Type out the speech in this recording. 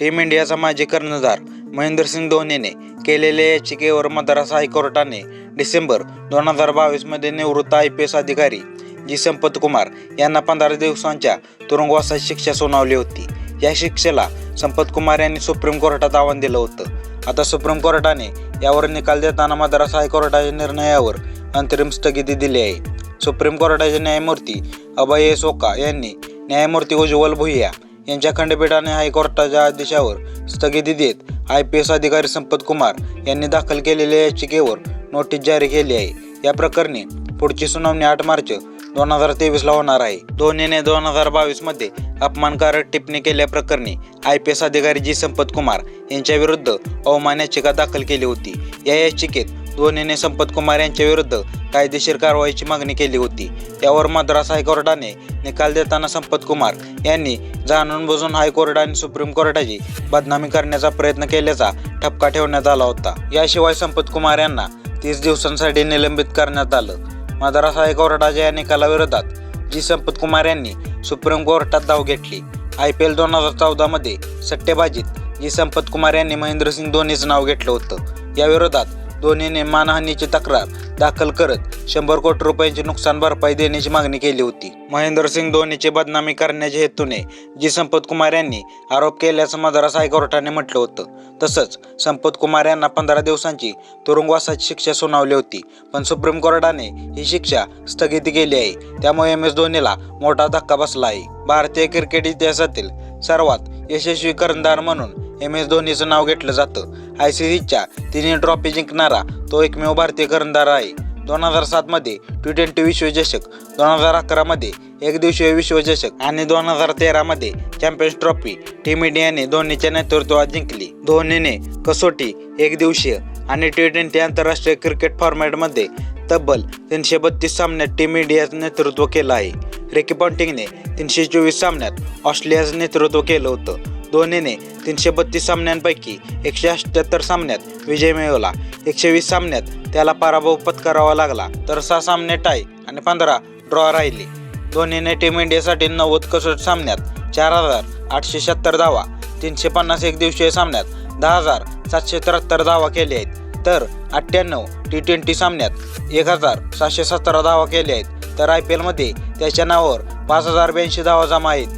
Team इंडियाचा माजी कर्णधार महेंद्रसिंग धोनीने केलेल्या याचिकेवर मद्रास हायकोर्टाने डिसेंबर दोन हजार बावीसमध्ये निवृत्त आय पी एस अधिकारी जी संपत कुमार यांना पंधरा दिवसांच्या तुरुंगवासाची शिक्षा सुनावली होती. या शिक्षेला संपत कुमार यांनी सुप्रीम कोर्टात आव्हान दिलं होतं. आता सुप्रीम कोर्टाने यावर निकाल देताना मद्रास हायकोर्टाच्या निर्णयावर अंतरिम स्थगिती दिली आहे. सुप्रीम कोर्टाचे न्यायमूर्ती अभय सोका यांनी न्यायमूर्ती उज्ज्वल भुया यांच्या खंडपीठाने हायकोर्टाच्या आदेशावर स्थगिती देत आय पी एस अधिकारी संपत कुमार यांनी दाखल केलेल्या याचिकेवर नोटीस जारी केली आहे. या प्रकरणी पुढची सुनावणी आठ मार्च दोन हजार तेवीसला होणार आहे. धोनीने दोन हजार बावीसमध्ये अपमानकारक टिप्पणी केल्याप्रकरणी आय पी एस अधिकारी जी संपत कुमार यांच्या विरुद्ध अवमान याचिका दाखल केली होती. या याचिकेत धोनीने संपत कुमार यांच्या विरुद्ध कायदेशीर कारवाईची मागणी केली होती. त्यावर मद्रास हायकोर्टाने निकाल देताना संपत कुमार यांनी जाणून बुजून हायकोर्ट आणि सुप्रीम कोर्टाची बदनामी करण्याचा प्रयत्न केल्याचा ठपका ठेवण्यात आला होता. याशिवाय संपत कुमार यांना तीस दिवसांसाठी निलंबित करण्यात आलं. मद्रास हायकोर्टाच्या या निकालाविरोधात जी संपत कुमार यांनी सुप्रीम कोर्टात धाव घेतली. आय पी एल दोन हजार चौदामध्ये सट्टेबाजीत जी संपत कुमार यांनी महेंद्रसिंग धोनीचं नाव घेतलं होतं. याविरोधात धोनीने मानहानीची तक्रार दाखल करत शंभर कोटी रुपयांची नुकसान भरपाई देण्याची मागणी केली होती. महेंद्रसिंग धोनीची बदनामी करण्याच्या हेतूने जी संपत कुमार यांनी आरोप केल्याचं मद्रास हायकोर्टाने म्हटलं होतं. तसंच संपत कुमार यांना पंधरा दिवसांची तुरुंगवासाची शिक्षा सुनावली होती पण सुप्रीम कोर्टाने ही शिक्षा स्थगिती केली आहे. त्यामुळे एम एस धोनीला मोठा धक्का बसला आहे. भारतीय क्रिकेट इतिहासातील सर्वात यशस्वी कर्णधार म्हणून एम एस धोनीचं नाव घेतलं जातं. आय सी सीच्या तिन्ही ट्रॉफी जिंकणारा तो एकमेव भारतीय कर्णधार आहे. दोन हजार सातमध्ये टी ट्वेंटी विश्वचषक दोन हजार अकरामध्ये एकदिवसीय विश्वचषक आणि दोन हजार तेरामध्ये चॅम्पियन्स ट्रॉफी टीम इंडियाने धोनीच्या नेतृत्वात जिंकली. धोनीने कसोटी एकदिवसीय आणि टी ट्वेंटी आंतरराष्ट्रीय क्रिकेट फॉर्मॅटमध्ये तब्बल तीनशे बत्तीस सामन्यात टीम इंडियाचं नेतृत्व केलं आहे. रिकी पॉन्टिंगने तीनशे चोवीस सामन्यात ऑस्ट्रेलियाचं नेतृत्व केलं होतं. धोनीने तीनशे बत्तीस सामन्यांपैकी एकशे अठ्ठ्याहत्तर सामन्यात विजय मिळवला. एकशे वीस सामन्यात त्याला पराभव पत्करावा लागला तर सहा सामने टाय आणि पंधरा ड्रॉ राहिले. धोनीने टीम इंडियासाठी नव्वद कसोट सामन्यात चार हजार आठशे शहात्तर धावा तीनशे पन्नास एक दिवसीय सामन्यात दहा हजार सातशे त्र्याहत्तर धावा केल्या आहेत. तर अठ्ठ्याण्णव टी ट्वेंटी सामन्यात एक हजार सातशे सतरा धावा केल्या आहेत. तर आय पी एलमध्ये त्याच्या नावावर पाच हजार ब्याऐंशी धावा जमा आहेत.